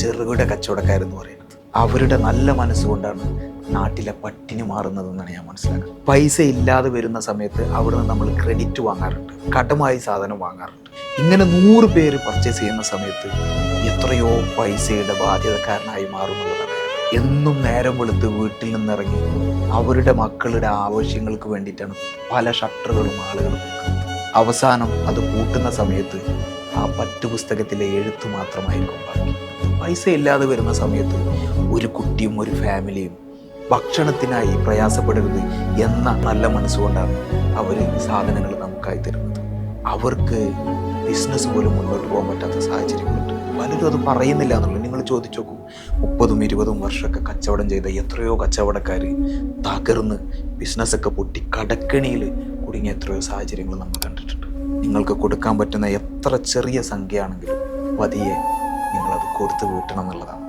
ചെറുകിട കച്ചവടക്കാരെന്ന് പറയുന്നത്. അവരുടെ നല്ല മനസ്സുകൊണ്ടാണ് നാട്ടിലെ പട്ടിണി മാറുന്നതെന്നാണ് ഞാൻ മനസ്സിലാക്കുന്നത്. പൈസ ഇല്ലാതെ വരുന്ന സമയത്ത് അവിടെ നിന്ന് നമ്മൾ ക്രെഡിറ്റ് വാങ്ങാറുണ്ട്. കടമായി സാധനം വാങ്ങാറുണ്ട്. ഇങ്ങനെ നൂറ് പേര് പർച്ചേസ് ചെയ്യുന്ന സമയത്ത് എത്രയോ പൈസയുടെ ബാധ്യതക്കാരനായി മാറുന്നുള്ളതാണ്. എന്നും നേരം വെളുത്ത് വീട്ടിൽ നിന്നിറങ്ങി അവരുടെ മക്കളുടെ ആവശ്യങ്ങൾക്ക് വേണ്ടിയിട്ടാണ് പല ഷട്ടറുകളും ആളുകൾ അവസാനം അത് കൂട്ടുന്ന സമയത്ത് ആ പറ്റുപുസ്തകത്തിലെ എഴുത്ത് മാത്രമായിരിക്കും ബാക്കി. പൈസ ഇല്ലാതെ വരുന്ന സമയത്ത് ഒരു കുട്ടിയും ഒരു ഫാമിലിയും ഭക്ഷണത്തിനായി പ്രയാസപ്പെടരുത് എന്ന നല്ല മനസ്സുകൊണ്ടാണ് അവർ സാധനങ്ങൾ നമുക്കായി തരുന്നത്. അവർക്ക് ബിസിനസ് പോലും മുന്നോട്ട് പോകാൻ പറ്റാത്ത സാഹചര്യങ്ങളുണ്ട്. പലരും അത് പറയുന്നില്ല എന്നുള്ളത്. നിങ്ങൾ ചോദിച്ചു നോക്കൂ. മുപ്പതും ഇരുപതും വർഷമൊക്കെ കച്ചവടം ചെയ്ത എത്രയോ കച്ചവടക്കാർ തകർന്ന് ബിസിനസ്സൊക്കെ പൊട്ടി കടക്കണിയിൽ കുടുങ്ങിയ എത്രയോ സാഹചര്യങ്ങൾ നമ്മൾ കണ്ടിട്ടുണ്ട്. നിങ്ങൾക്ക് കൊടുക്കാൻ പറ്റുന്ന എത്ര ചെറിയ സംഖ്യയാണെങ്കിലും പതിയെ നിങ്ങളത് കൊടുത്തു വീട്ടണം എന്നുള്ളതാണ്.